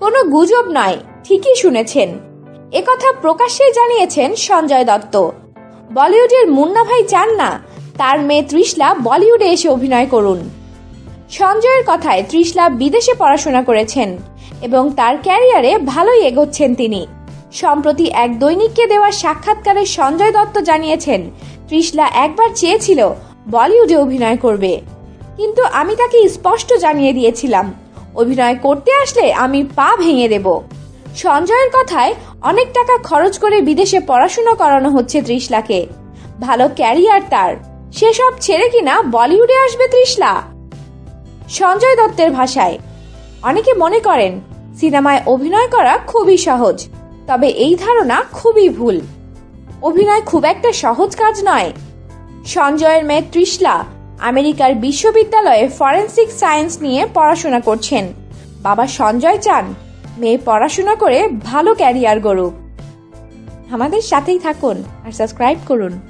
কোনো গুজব নয়, ঠিকই শুনেছেন। একথা প্রকাশ্যেই জানিয়েছেন সঞ্জয় দত্ত। বলিউডের মুন্না ভাই চান না, তার মেয়ে ত্রিশলা বলিউডে এসে অভিনয় করুন। সঞ্জয়ের কথায় ত্রিশলা বিদেশে পড়াশোনা করেছেন এবং তার ক্যারিয়ারে ভালোই এগোচ্ছেন তিনি। সম্প্রতি এক দৈনিককে দেওয়া সাক্ষাৎকারে সঞ্জয় দত্ত জানিয়েছেন ত্রিশলা একবার চেয়েছিল বলিউডে অভিনয় করবে। কিন্তু আমি তাকে স্পষ্ট জানিয়ে দিয়েছিলাম। অভিনয় করতে আসলে আমি পা ভেঙে দেব। সঞ্জয়ের কথায় অনেক টাকা খরচ করে বিদেশে পড়াশুনো করানো হচ্ছে ত্রিশলাকে ভালো ক্যারিয়ার তার। সেসব ছেড়ে কিনা বলিউডে আসবে ত্রিশলা সঞ্জয় দত্তের ভাষায়। অনেকে মনে করেন, সিনেমায় অভিনয় করা খুবই সহজ, তবে এই ধারণা খুবই ভুল। অভিনয় খুব একটা সহজ কাজ নয়। সঞ্জয়ের মেয়ে ত্রিশলা আমেরিকার বিশ্ববিদ্যালয়ে ফরেন্সিক সায়েন্স নিয়ে পড়াশোনা করছেন। বাবা সঞ্জয় চান মেয়ে পড়াশোনা করে ভালো ক্যারিয়ার গড়ুক। আমাদের সাথেই থাকুন আর সাবস্ক্রাইব করুন।